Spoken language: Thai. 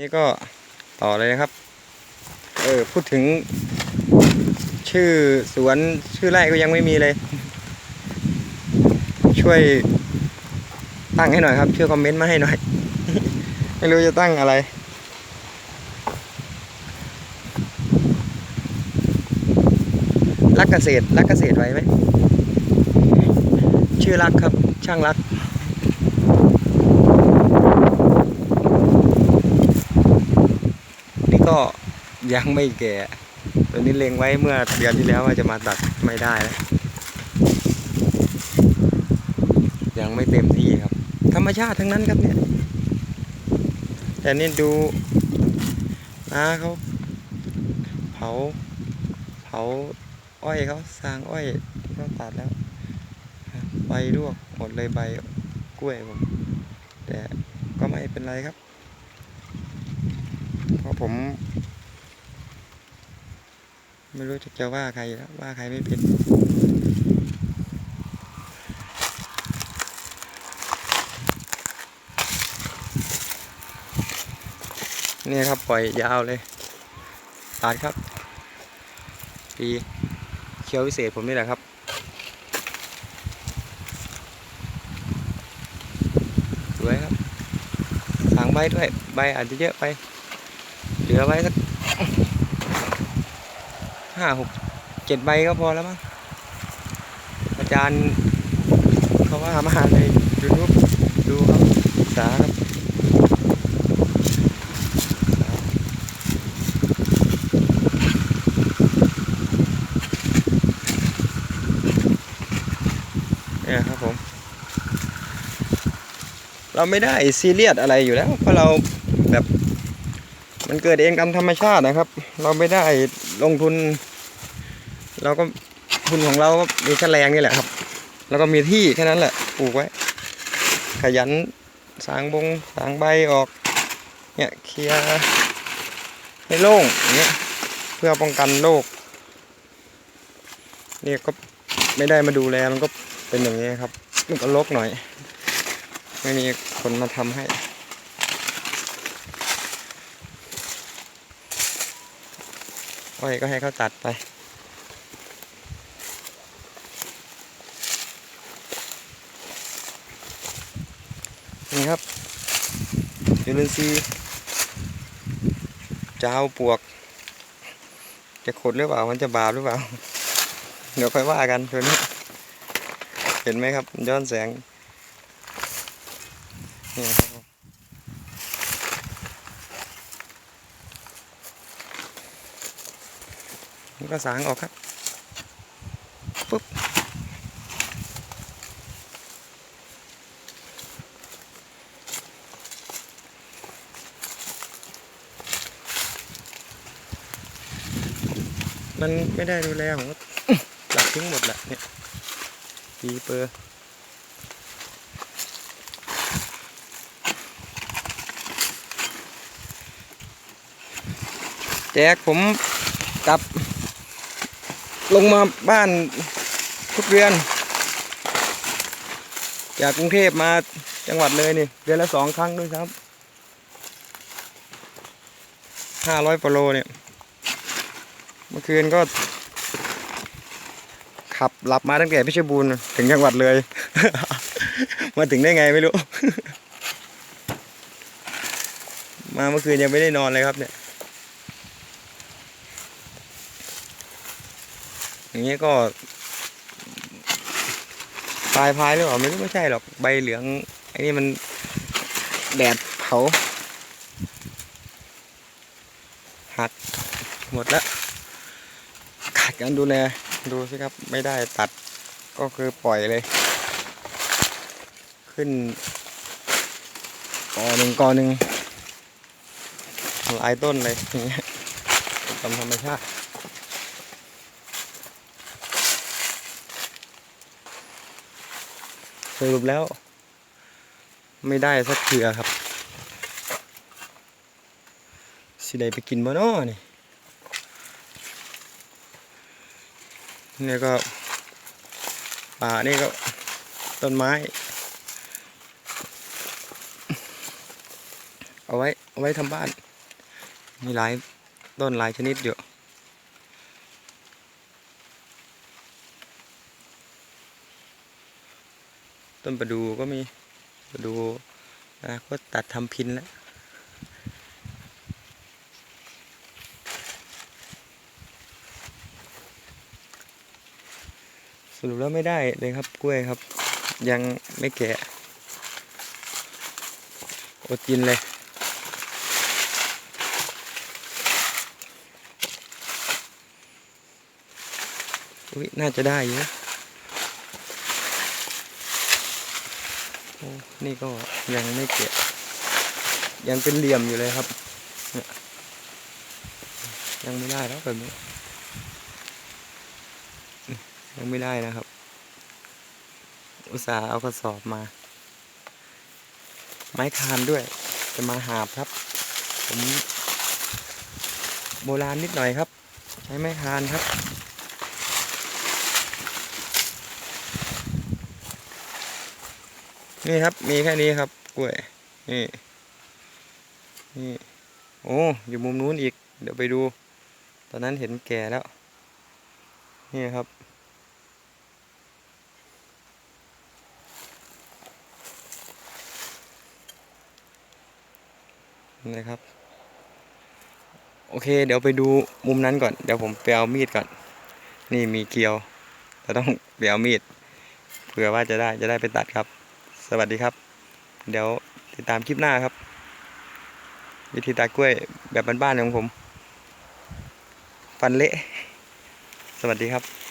นี่ก็ต่อเลยนะครับ เออพูดถึง ชื่อสวนชื่อไร่ก็ยังไม่มีเลย ช่วยตั้งให้หน่อยครับช่วยคอมเมนต์มาให้หน่อย ไม่รู้จะตั้งอะไร รักเกษตรรักเกษตรไว้ไหม ชื่อรักครับช่างรัก ก็ยังไม่แก่ตัวนี้เล็งไว้เมื่อเดือนที่แล้วว่าจะมาตัดไม่ได้แล้วยังไม่เต็มที่ครับ ธรรมชาติทั้งนั้นครับเนี่ย แต่นี่ดูนาเขาเผา เผาอ้อยเขาสร้างอ้อยเขาตัดแล้วใบร่วงหมดเลยใบกล้วยผมแต่ก็ไม่เป็นไรครับ เพราะผม ไม่รู้จะจะว่าใครแล้วว่าใครไม่เป็นนี่ครับปล่อยยาวเลยตัดครับปีเคี้ยววิเศษผมนี่แหละครับสวยครับสางใบด้วย ใบอาจจะเยอะไป ลือไว้สักห้าหกเจ็ดใบก็พอแล้วมั้งอาจารย์เขาว่ามาในยูทูบดูครับศึกษาครับเนี่ยครับผม เราไม่ได้ซีเรียสอะไรอยู่แล้วเพราะเราแบบ มันเกิดเองตามธรรมชาตินะครับ เราไม่ได้ลงทุน เราก็ทุนของเราก็มีแค่แรงนี่แหละครับ แล้วก็มีที่แค่นั้นแหละปลูกไว้ ขยันสางบงสางใบออก เนี่ยเคลียร์ให้โล่งอย่างเงี้ยเพื่อป้องกันโรคเนี่ยก็ไม่ได้มาดูแลมันก็เป็นอย่างนี้ครับ มันก็รกหน่อย ไม่มีคนมาทำให้ อ้อยก็ให้เขาตัดไป นี่ครับยูเรนซีย์จะเอาปวก จะขดหรือเปล่า มันจะบาปหรือเปล่า เดี๋ยวค่อยว่ากันตัวนี้ เห็นไหมครับ ย้อนแสง นี่ครับผม นี่ก็สางออกครับปุ๊บมันไม่ได้ดูแลผมก็หลับทิ้งหมดแหละเนี่ยปีเปอร์แจกผมกับ ลงมาบ้านทุกเดือน จากกรุงเทพมาจังหวัดเลยนี่ เดือนละสองครั้งด้วยครับห้าร้อยกิโลเนี่ย เมื่อคืนก็ ขับหลับมาตั้งแต่เพชบูรณ์ถึงจังหวัดเลย มาถึงได้ไงไม่รู้ มาเมื่อคืนยังไม่ได้นอนเลยครับเนี่ย อย่างเงี้ยก็ปลายพายหรือเปล่าไม่รู้ไม่ใช่หรอกใบเหลืองไอ้นี่มันแดดเผาหักหมดแล้วขาดการดูแลดูสิครับไม่ได้ตัดก็คือปล่อยเลย ขึ้นกอหนึ่งกอหนึ่งหลายต้นเลยอย่างเงี้ยตามธรรมชาติ รุปแล้ว ไม่ได้สักเถือครับ สิได้ไปกินบ่นอนี่เนี่ยก็ป่านี่ก็ต้นไม้ เอาไว้ เอาไว้ทำบ้าน มีหลายต้นหลายชนิดอยู่ ต้นประดูก็มีประดูนะก็ตัดทำพินแล้วสรุปแล้วไม่ได้เลยครับกล้วยครับ ยังไม่แก่อดกินเลยอุ้ยน่าจะได้อยู่นะโอ้ นี่ก็ยังไม่แก่ยังเป็นเหลี่ยมอยู่เลยครับยยังไม่ได้แล้วแบบนี้ ยังไม่ได้นะครับ อุตส่าห์เอากระสอบมา ไม้คานด้วย จะมาหาบครับ ผมโบราณนิดหน่อยครับ ใช้ไม้คานครับ นี่ครับ มีแค่นี้ครับกล้วย นี่นี่โอ้อยู่มุมนู้นอีก เดี๋ยวไปดู ตอนนั้นเห็นแก่แล้ว นี่ครับนี่นะครับ โอเค เดี๋ยวไปดูมุมนั้นก่อน เดี๋ยวผมไปเอามีดก่อน นี่มีเกลียว เราต้องไปเอามีด เผื่อว่าจะได้จะได้ไปตัดครับ สวัสดีครับ เดี๋ยวติดตามคลิปหน้าครับ วิธีตัดกล้วยแบบบ้านๆของผม ฟันเละ สวัสดีครับ